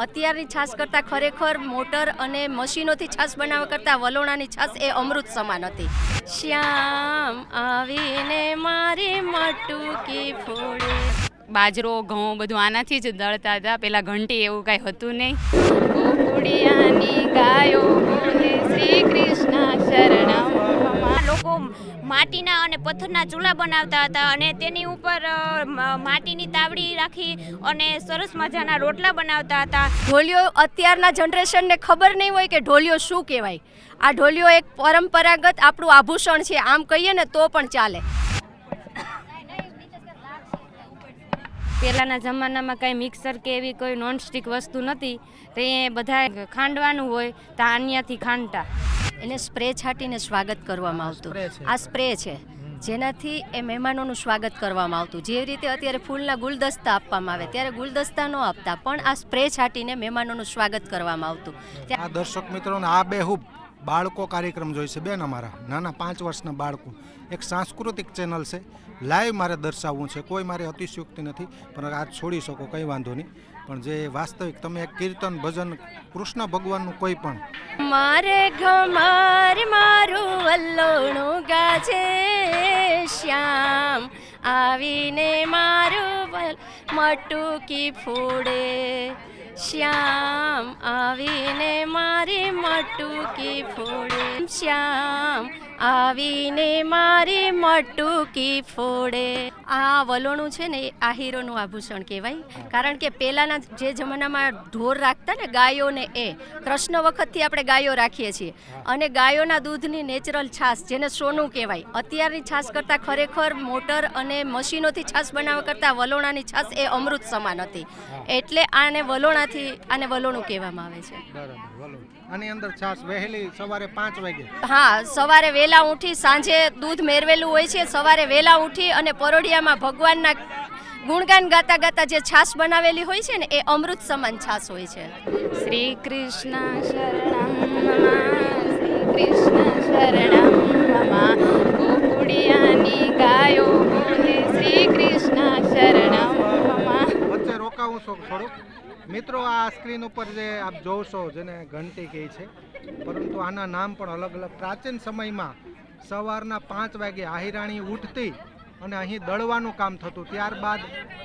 અત્યારની છાશ કરતાં ખરેખર મોટર અને મશીનોથી છાશ બનાવવા કરતાં વલોણાની છાશ એ અમૃત સમાન હતી. શ્યામ આવીને મારી મટુકી ફોડે. બાજરો ઘઉં બધું આનાથી જ દળતા હતા. પેલા ઘંટી એવું કાંઈ હતું નહીં. ગાયો શ્રી કૃષ્ણ શરણમ. આ લોકો માટીના અને પથ્થરના ચૂલા બનાવતા હતા અને તેની ઉપર માટીની તાવડી રાખી અને સરસ મજાના રોટલા બનાવતા હતા. ઢોલિયો અત્યારના જનરેશનને ખબર નહીં હોય કે ઢોલિયો શું કહેવાય. આ ઢોલિયો એક પરંપરાગત આપણું આભૂષણ છે આમ કહીએ ને તો પણ ચાલે. પહેલાંના જમાનામાં કાંઈ મિક્સર કે એવી કોઈ નોનસ્ટિક વસ્તુ નથી તો એ બધા ખાંડવાનું હોય તો આન્યાથી ખાંડતા. એને સ્પ્રે છાંટીને સ્વાગત કરવામાં આવતું. આ સ્પ્રે છે. જેનાથી એ મહેમાનોનું સ્વાગત કરવામાં આવતું. જે રીતે અત્યારે ફૂલના ગુલદસ્તા આપવામાં આવે ત્યારે ગુલદસ્તા ન આપતા પણ આ સ્પ્રે છાંટીને મહેમાનોનું સ્વાગત કરવામાં આવતું. આ દર્શક મિત્રોને આ બેહૂબ બાળકો કાર્યક્રમ જોઈ છે બેન અમારા નાના પાંચ વર્ષના બાળકો. એક સાંસ્કૃતિક ચેનલ છે લાઈવ મારે દર્શાવવું છે. કોઈ મારે અતિશયોક્તિ નથી, પણ આ છોડી શકો, કંઈ વાંધો નહીં. પણ જે વાસ્તવિક તમે એક કીર્તન, ભજન, કૃષ્ણ ભગવાનનું કોઈ પણ. મારે ઘમાર મારું વલ્લોણું ગાજે શ્યામ. આવીને મારું મટુકી ફોડે શ્યામ. આવીને મારી મટુકી ફોડે શ્યામ. આવીને મારી મટુકી ફોડે. આ વલોણું છે ને એ આહીરોનું આભૂષણ કહેવાય. કારણ કે પહેલાંના જે જમાનામાં ઢોર રાખતા ને ગાયોને એ કૃષ્ણ વખતથી આપણે ગાયો રાખીએ છીએ. અને ગાયોના દૂધની નેચરલ છાશ જેને સોનું કહેવાય અત્યારની છાશ કરતાં ખરેખર મોટર અને મશીનોથી છાશ બનાવવા કરતાં વલોણાની છાશ એ અમૃત સમાન હતી. એટલે આને વલોણાથી આને વલોણું કહેવામાં આવે છે. આની અંદર છાશ વહેલી સવારે પાંચ વાગે? હા સવારે વહેલા ઉઠી સાંજે દૂધ મેળવેલું હોય છે. સવારે વહેલા ઉઠી અને પરોડિયામાં ભગવાનના ગુણગાન ગાતા ગાતા જે છાશ બનાવેલી હોય છે ને એ અમૃત સમાન છાશ હોય છે. શ્રી કૃષ્ણ શરણમ શ્રી કૃષ્ણ શરણમ ગોકુડિયાની ગાયો બોલે શ્રી કૃષ્ણ શરણમ વચ્ચે રોકાવું છું થોડુંક? મિત્રો, આ સ્ક્રીન ઉપર જે આપ જોશો જેને ઘંટી કહે છે, પરંતુ આના નામ પણ અલગ અલગ. પ્રાચીન સમયમાં સવારના પાંચ વાગે આહિરાણી ઉઠતી અને અહીં દળવાનું કામ થતું. ત્યારબાદ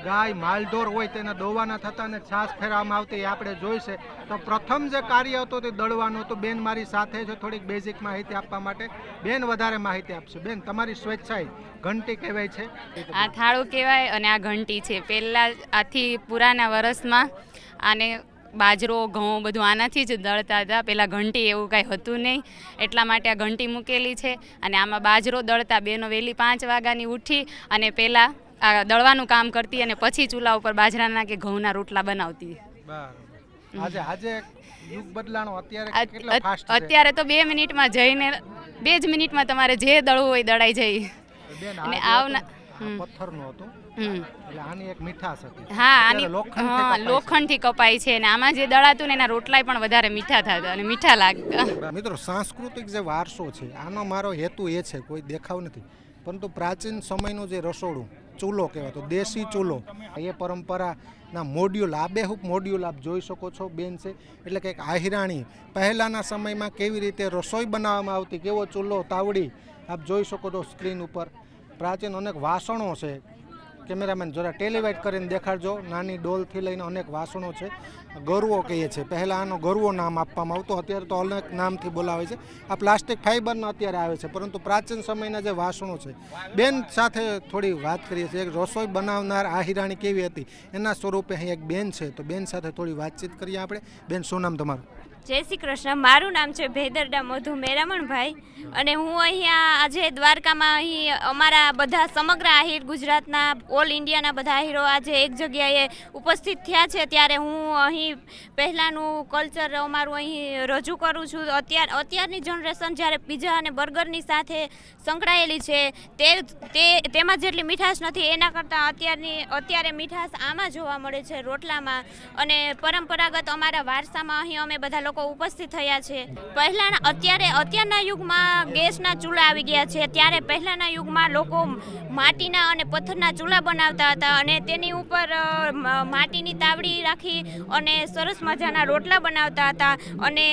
ગાય માલઢોર હોય તેને દોવાના થતા અને છાશ ફેરવામાં આવતી. એ આપણે જોઈશે. તો પ્રથમ જે કાર્ય હતું તે દળવાનું હતું. બેન મારી સાથે જો થોડીક બેઝિક માહિતી આપવા માટે. બેન વધારે માહિતી આપશે. બેન, તમારી સ્વેચ્છાએ ઘંટી કહેવાય છે. આ થાળું કહેવાય અને આ ઘંટી છે. પહેલાં આથી પુરાના વર્ષમાં આને બાજરો ઘઉં બધું આનાથી જ દળતા હતા. પહેલાં ઘંટી એવું કાંઈ હતું નહીં. એટલા માટે આ ઘંટી મૂકેલી છે અને આમાં બાજરો દળતા બેનો વહેલી પાંચ વાગ્યાની ઉઠી અને પહેલાં આ દળવાનું કામ કરતી અને પછી ચૂલા ઉપર બાજરાના કે ઘઉંના રોટલા બનાવતી. અત્યારે તો બે મિનિટમાં જઈને બે જ મિનિટમાં તમારે જે દળવું હોય દળાઈ જાય. અને આવના- પથ્થરનું હતું. એટલે આની એક મીઠાશ હતી. હા આની લોખંડ. લોખંડથી કપાય છે અને આમાં જે દળાતું ને એના રોટલાય પણ વધારે મીઠા થતા અને મીઠા લાગતા. મિત્રો સાંસ્કૃતિક જે વારસો છે આનો મારો હેતુ એ છે કોઈ દેખાવ નથી. પરંતુ પ્રાચીન સમયનું જે રસોડું ચૂલો કહેવાતો દેશી ચૂલો એ પરંપરાના મોડ્યુલ આબેહૂબ મોડ્યુલ આપ જોઈ શકો છો બેન છે. એટલે કે આહિરાણી પહેલાંના સમયમાં કેવી રીતે રસોઈ બનાવવામાં આવતી કેવો ચૂલો તાવડી આપ જોઈ શકો છો સ્ક્રીન ઉપર. પ્રાચીન અનેક વાસણો છે. કેમેરામેન, જરા ટેલિવાઇટ કરીને દેખાડજો. નાની ડોલથી લઈને અનેક વાસણો છે. ગરવો કહીએ છીએ. પહેલાં આનો ગરવો નામ આપવામાં આવતો. અત્યારે તો અનેક નામથી બોલાવે છે. આ પ્લાસ્ટિક ફાઇબરના અત્યારે આવે છે. પરંતુ પ્રાચીન સમયના જે વાસણો છે, બેન સાથે થોડી વાત કરીએ છીએ. રસોઈ બનાવનાર આહિરાણી કેવી હતી? એના સ્વરૂપે અહીં એક બેન છે. તો બેન સાથે થોડી વાતચીત કરીએ આપણે. બેન, શું નામ તમારું? જય શ્રી કૃષ્ણ. મારું નામ છે ભેદરડા મધુ મેરામણભાઈ અને હું અહીંયા આજે દ્વારકામાં અહીં અમારા બધા સમગ્ર આહિર ગુજરાતના, ઓલ ઇન્ડિયાના બધા આહિરો આજે એક જગ્યાએ ઉપસ્થિત થયા છે. ત્યારે હું અહીં પહેલાંનું કલ્ચર અમારું અહીં રજૂ કરું છું. અત્યાર, અત્યારની જનરેશન જ્યારે પીઝા અને બર્ગરની સાથે સંકળાયેલી છે, તે તે, તેમાં જેટલી મીઠાશ નથી, એના કરતાં અત્યારની, અત્યારે મીઠાશ આમાં જોવા મળે છે રોટલામાં. અને પરંપરાગત અમારા વારસામાં અહીં અમે બધા લોકો લોકો ઉપસ્થિત થયા છે. પહેલાના, અત્યારે, અત્યારના યુગમાં ગેસના ચૂલા આવી ગયા છે. ત્યારે પહેલાના યુગમાં લોકો માટીના અને પથ્થરના ચૂલા બનાવતા હતા અને તેની ઉપર માટીની તાવડી રાખી અને સરસ મજાના રોટલા બનાવતા હતા અને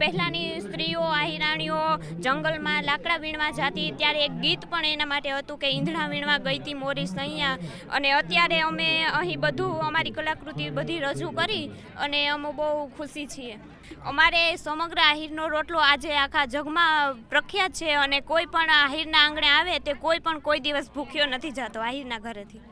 પહેલાંની સ્ત્રીઓ, આહિરાણીઓ જંગલમાં લાકડા વીણવા જતી. ત્યારે એક ગીત પણ એના માટે હતું કે ઈંધણા વીણવા ગઈ હતી મોરી સૈયા. અને અત્યારે અમે અહીં બધું અમારી કલાકૃતિ બધી રજૂ કરી અને અમે બહુ ખુશી છીએ. અમારે સમગ્ર આહિરનો રોટલો આજે આખા જગમાં પ્રખ્યાત છે અને કોઈ પણ આહિરના આંગણે આવે તે કોઈ પણ કોઈ દિવસ ભૂખ્યો નથી જતો આહિરના ઘરેથી.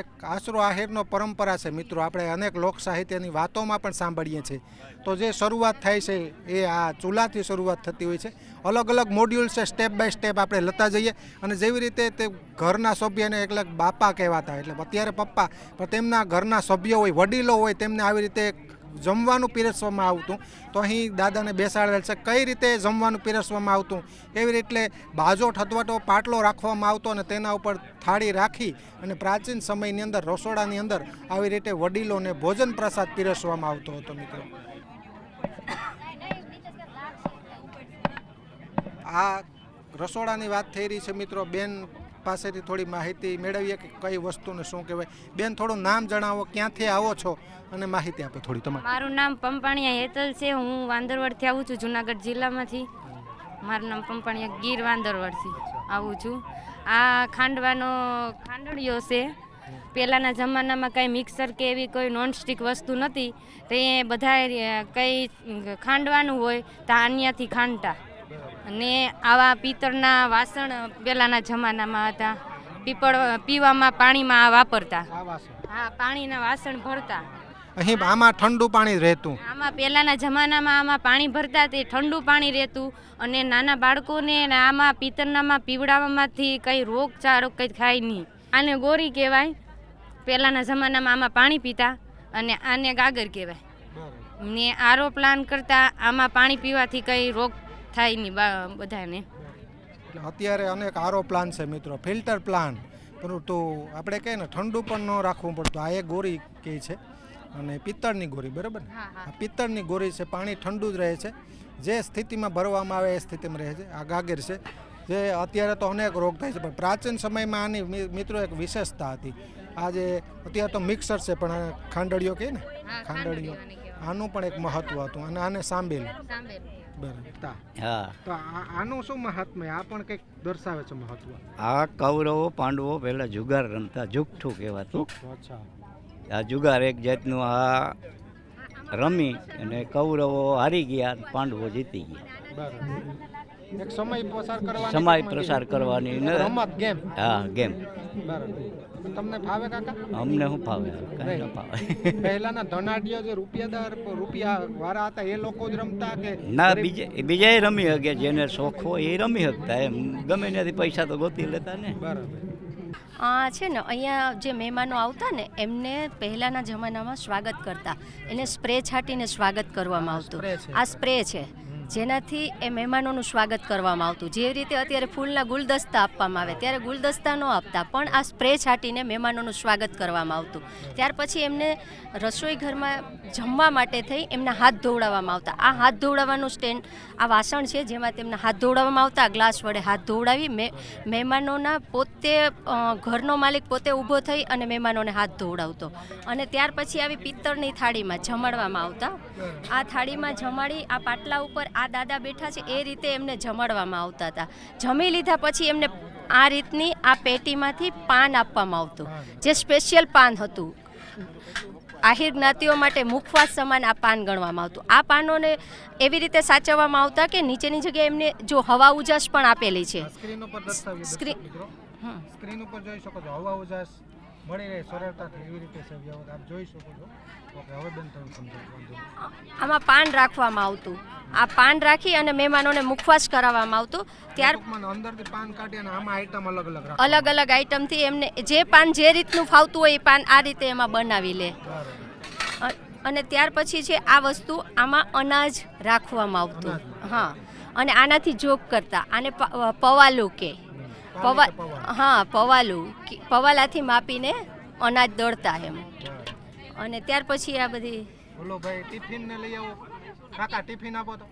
એક આશરો આહિરનો પરંપરા છે મિત્રો. આપણે અનેક લોક સાહિત્યની વાતોમાં પણ સાંભળીએ છીએ. તો જે શરૂઆત થાય છે એ આ ચૂલાથી શરૂઆત થતી હોય છે. અલગ અલગ મોડ્યુલ છે સ્ટેપ બાય સ્ટેપ આપણે લતા જઈએ અને જેવી રીતે તે ઘરના સભ્યને એટલે બાપા કહેવાતા એટલે અત્યારે પપ્પા, પણ તેમના ઘરના સભ્યો હોય, વડીલો હોય, તેમને આવી રીતે જમવાનું પીરસવામાં આવતું. તો અહીં દાદાને બેસાડેલ છે, કઈ રીતે જમવાનું પીરસવામાં આવતું? એવી રીતે બાજો અથવા તો પાટલો રાખવામાં આવતો અને તેના ઉપર થાળી રાખી અને પ્રાચીન સમયની અંદર, રસોડાની અંદર આવી રીતે વડીલોને ભોજન પ્રસાદ પીરસવામાં આવતો હતો મિત્રો. આ રસોડાની વાત થઈ રહી છે મિત્રો, બેન પાસેથી થોડી માહિતી મેળવીએ કે કઈ વસ્તુને શું કહેવાય. બેન, થોડું નામ જણાવો, ક્યાંથી આવો છો અને માહિતી આપો થોડી તમારે. મારું નામ પંપાણીયા હેતલ છે. હું વાંદરવડથી આવું છું જુનાગઢ જિલ્લામાંથી. મારું નામ પંપાણીયા ગીર વાંદરવડથી આવું છું. આ ખાંડવાનો ખાંડળીઓ છે. પહેલાંના જમાનામાં કંઈ મિક્સર કે એવી કોઈ નોનસ્ટિક વસ્તુ નથી તે બધા કંઈ ખાંડવાનું હોય તો અન્યથી ખાંડતા. અને આવા પિત્તળના વાસણ પહેલાંના જમાનામાં હતા. પીપળ પીવામાં પાણીમાં આ વાપરતા. હા પાણીના વાસણ ભરતા. અહીં આમાં ઠંડુ પાણી રહેતું. આમાં પહેલાંના જમાનામાં આમાં પાણી ભરતા તે ઠંડુ પાણી રહેતું અને નાના બાળકોને આમાં પિત્તળનામાં પીવડાવવામાંથી કંઈ રોગચાળો કંઈ ખાય નહીં. આને ગોરી કહેવાય. પહેલાંના જમાનામાં આમાં પાણી પીતા અને આને ગાગર કહેવાય. ને આરો પ્લાન કરતાં આમાં પાણી પીવાથી કંઈ રોગ થાય નહીં બધાને. એટલે અત્યારે અનેક આરો પ્લાન છે મિત્રો. Filter plant. પરંતુ આપણે કહીએ ને ઠંડુ પણ ન રાખવું પડતું. આ એક ગોરી કહે છે. અને પિત્તળની ગોરી બરાબર ને. આ પિત્તળની ગોરી છે પાણી ઠંડુ જ રહે છે. જે સ્થિતિમાં ભરવામાં આવે એ સ્થિતિમાં રહે છે. આ ગાગર છે. જે અત્યારે તો અનેક રોગ થાય છે. પણ પ્રાચીન સમયમાં આની મિત્રો એક વિશેષતા હતી. આજે અત્યારે તો મિક્સર છે પણ ખાંડળીઓ કહે ને? ખાંડળીઓ. આનું પણ એક મહત્વ હતું. અને આને સાંભેલ. બરાબર. હા. તો આનું શું મહાત્મ્ય આ પણ કંઈક દર્શાવે છે મહત્વ? આ કૌરવો પાંડવો પહેલા જુગાર રમતા જુગઠું કહેવાતું. અચ્છા. આ જુગાર એક જાતનું આ રમી અને કૌરવો હારી ગયા પાંડવો જીતી ગયા. બરાબર. એક સમય પસાર કરવાની સમય પ્રસાર કરવાની ને? રમત ગેમ. હા ગેમ. બરાબર. તમને ફાવે કાકા? અમને શું ફાવે? કઈ ન ફાવે. પહેલાના ધનાઢ્ય જે રૂપિયાદાર રૂપિયા વાળા હતા એ લોકો જ રમતા કે ના બીજે બીજાએ રમી શકે જેને શોખ હોય એ રમી શકતા એમ. ગમે ત્યાંથી પૈસા તો ગોતી લેતા ને. બરાબર. આ છે ને અહીંયા જે મહેમાનો આવતા ને એમને પહેલાંના જમાનામાં સ્વાગત કરતા. એને સ્પ્રે છાંટીને સ્વાગત કરવામાં આવતું. આ સ્પ્રે છે. જેનાથી એ મહેમાનોનું સ્વાગત કરવામાં આવતું. જે રીતે અત્યારે ફૂલના ગુલદસ્તા આપવામાં આવે, ત્યારે ગુલદસ્તા ન આપતા, પણ આ સ્પ્રે છાંટીને મહેમાનોનું સ્વાગત કરવામાં આવતું. ત્યાર પછી એમને રસોઈ ઘરમાં જમવા માટે થઈ એમના હાથ ધોવડાવવામાં આવતા. આ હાથ ધોવડાવવાનું સ્ટેન્ડ, આ વાસણ છે જેમાં તેમના હાથ ધોવડાવવામાં આવતા. ગ્લાસ વડે હાથ ધોવડાવી મહેમાનોના પોતે ઘરનો માલિક પોતે ઊભો થઈ અને મહેમાનોને હાથ ધોવડાવતો. અને ત્યાર પછી આવી પિત્તળની થાળીમાં જમાડવામાં આવતા. આ થાળીમાં જમાડી આ પાટલા ઉપર આ દાદા બેઠા છે એ રીતે એમને જમાડવામાં આવતા હતા. જમી લીધા પછી એમને આ રીતની આ પેટીમાંથી પાન આપવામાં આવતું જે સ્પેશિયલ પાન હતું. આહિર જ્ઞાતિઓ માટે મુખવાસ સમાન આ પાન ગણવામાં આવતું. આ પાનોને એવી રીતે સાચવવામાં આવતા કે નીચેની જગ્યાએ એમને જો હવા ઉજાસ પણ આપેલી છે. સ્ક્રીન ઉપર જોઈ શકો છો હવા ઉજાસ. મળી રહે સરળતાથી એવી રીતે સજાવટ આપ જોઈ શકો છો. ઓકે હવે બેન તમે સમજાવો આમાં પાન રાખવામાં આવતું. આ પાન રાખી અને મહેમાનોને મુખવાસ કરાવવામાં આવતું. ત્યાર અંદરથી પાન કાઢી અને આમાં આઈટમ અલગ અલગ અલગ અલગ આઈટમથી એમને જે પાન જે રીતનું ફાવતું હોય એ પાન આ રીતે એમાં બનાવી લે. અને ત્યાર પછી છે આ વસ્તુ આમાં અનાજ રાખવામાં આવતું. હા. અને આનાથી જોગ કરતા. આને પવાલું કે. પવા? હા પવાલું. પવાલાથી માપીને અનાજ દોડતા એમ. અને ત્યાર પછી આ બધી બોલો ભાઈ ટિફિન ને લઈ આવો. કાકા ટિફિન આપો તો.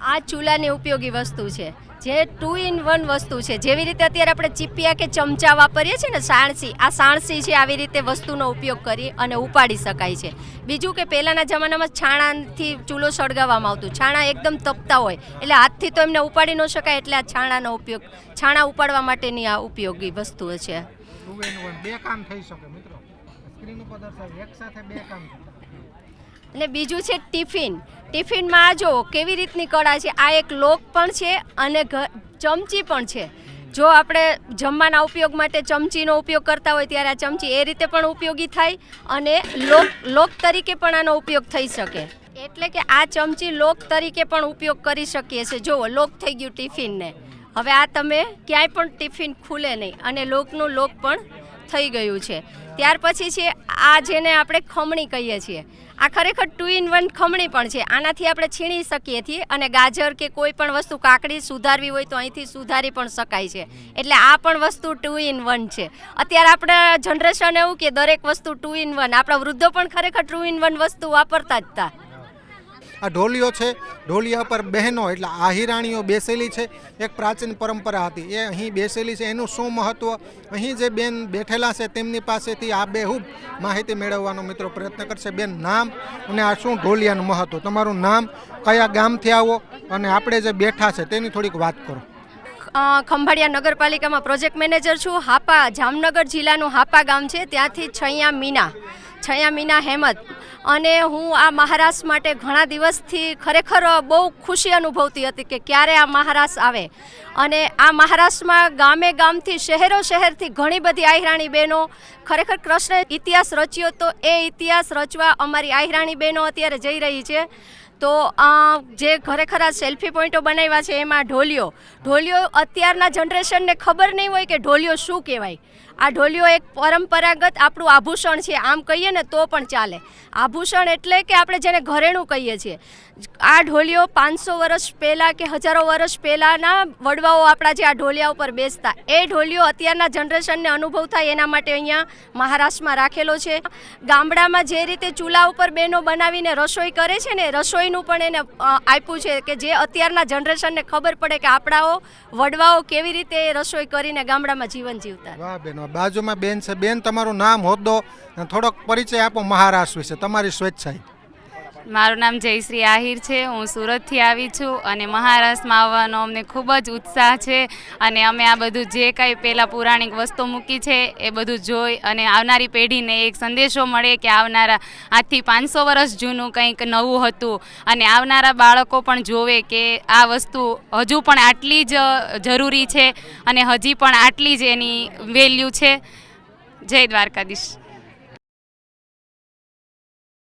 આ ચૂલાની ઉપયોગી વસ્તુ છે. જે ટુ ઇન વન વસ્તુ છે. જેવી રીતે અત્યારે આપણે ચીપિયા કે ચમચા વાપરીએ છીએ ને, સાણસી, આ સાણસી છે આવી રીતે વસ્તુનો ઉપયોગ કરી અને ઉપાડી શકાય છે. બીજું કે પહેલાંના જમાનામાં છાણાથી ચૂલો સળગાવવામાં આવતું. છાણા એકદમ તપતા હોય, એટલે હાથથી તો એમને ઉપાડી ન શકાય, એટલે આ છાણાનો ઉપયોગ, છાણા ઉપાડવા માટેની આ ઉપયોગી વસ્તુઓ છે. બે કામ થઈ શકે મિત્રો. સ્ક્રીન ઉપર દર્શાવે એક સાથે બે કામ. અને બીજું છે ટિફિન. ટિફિનમાં જો કેવી રીતની કળા છે? આ એક લોક પણ છે અને ચમચી પણ છે. જો આપણે જમવાના ઉપયોગ માટે ચમચીનો ઉપયોગ કરતા હોય ત્યારે આ ચમચી એ રીતે પણ ઉપયોગી થાય અને લોક લોક તરીકે પણ આનો ઉપયોગ થઈ શકે. એટલે કે આ ચમચી લોક તરીકે પણ ઉપયોગ કરી શકીએ છીએ. જુઓ, લોક થઈ ગયું ટિફિનને. હવે આ તમે ક્યાંય પણ ટિફિન ખુલે નહીં અને લોકનું લોક પણ થઈ ગયું છે. ત્યાર પછી છે, આ જેને આપણે ખમણી કહીએ છીએ. આ ખરેખર ટુ ઇન વન ખમણી પણ છે. આનાથી આપણે છીણી શકીએ છીએ અને ગાજર કે કોઈ પણ વસ્તુ કાકડી સુધારવી હોય તો અહીંથી સુધારી પણ શકાય છે. એટલે આ પણ વસ્તુ ટુ ઇન વન છે. અત્યારે આપણા જનરેશન એવું કે દરેક વસ્તુ ટુ ઇન વન આપણા વૃદ્ધો પણ ખરેખર ટુ ઇન વન વસ્તુ વાપરતા જ હતા આ ઢોલિયો છે. ઢોલિયા પર બહેનો એટલે આહિરાણીઓ બેસેલી છે. એક પ્રાચીન પરંપરા હતી. એ અહીં બેસેલી છે. એનું શું મહત્વ? અહીં જે બેન બેઠેલા છે તેમની પાસેથી આ બેહૂબ માહિતી મેળવવાનો મિત્રો પ્રયત્ન કરશે. બેન નામ અને આ શું ઢોલિયાનું મહત્વ? તમારું નામ કયા ગામથી આવો અને આપણે જે બેઠા છે તેની થોડીક વાત કરો. ખંભાળિયા નગરપાલિકામાં પ્રોજેક્ટ મેનેજર છું. હાપા જામનગર જિલ્લાનું હાપા ગામ છે. ત્યાંથી છૈયા મીના. છૈયા મીના હેમત. અને હું આ મહારાષ્ટ્ર માટે ઘણા દિવસથી ખરેખર બહુ ખુશી અનુભવતી હતી કે ક્યારે આ મહારાષ્ટ્ર આવે. અને આ મહારાષ્ટ્રમાં ગામે ગામથી, શહેરો શહેરથી ઘણી બધી આહિરાણી બહેનો, ખરેખર કૃષ્ણ ઇતિહાસ રચ્યો તો એ ઇતિહાસ રચવા અમારી આહિરાણી બહેનો અત્યારે જઈ રહી છે. તો જે ખરેખર આ સેલ્ફી પોઈન્ટો બનાવ્યા છે એમાં ઢોલિયો. ઢોલિયો અત્યારના જનરેશનને ખબર નહીં હોય કે ઢોલિયો શું કહેવાય. આ ઢોલિયો એક પરંપરાગત આપણું આભૂષણ છે, આમ કહીએ ને તો પણ ચાલે. આભૂષણ એટલે કે આપણે જેને ઘરેણું કહીએ છીએ. આ ઢોલિયો પાંચસો વર્ષ પહેલાં કે હજારો વર્ષ પહેલાંના વડવાઓ આપણા જે આ ઢોલિયા ઉપર બેસતા. એ ઢોલિયો અત્યારના જનરેશનને અનુભવ થાય એના માટે અહીંયા મહારાષ્ટ્રમાં રાખેલો છે. ગામડામાં જે રીતે ચૂલા ઉપર બહેનો બનાવીને રસોઈ કરે છે ને, રસોઈનું પણ એને આપ્યું છે કે જે અત્યારના જનરેશનને ખબર પડે કે આપણાઓ વડવાઓ કેવી રીતે રસોઈ કરીને ગામડામાં જીવન જીવતા. બાજુમાં. બેન છે. બેન, તમારું નામ હોદ્દો અને થોડોક પરિચય આપો મહારાષ્ટ્ર વિશે. તમારી સ્વેચ્છાએ. મારું નામ જયશ્રી આહિર છે. હું સુરતથી આવી છું અને મહારાષ્ટ્રમાં આવવાનો અમને ખૂબ જ ઉત્સાહ છે અને અમે આ બધું જે કાંઈ પહેલાં પૌરાણિક વસ્તુ મૂકી છે એ બધું જોઈ અને આવનારી પેઢીને એક સંદેશો મળે કે આવનારા આજથી પાંચસો વર્ષ જૂનું કંઈક નવું હતું અને આવનારા બાળકો પણ જોવે કે આ વસ્તુ હજુ પણ આટલી જ જરૂરી છે અને હજી પણ આટલી જ એની વેલ્યુ છે. જય દ્વારકાધીશ.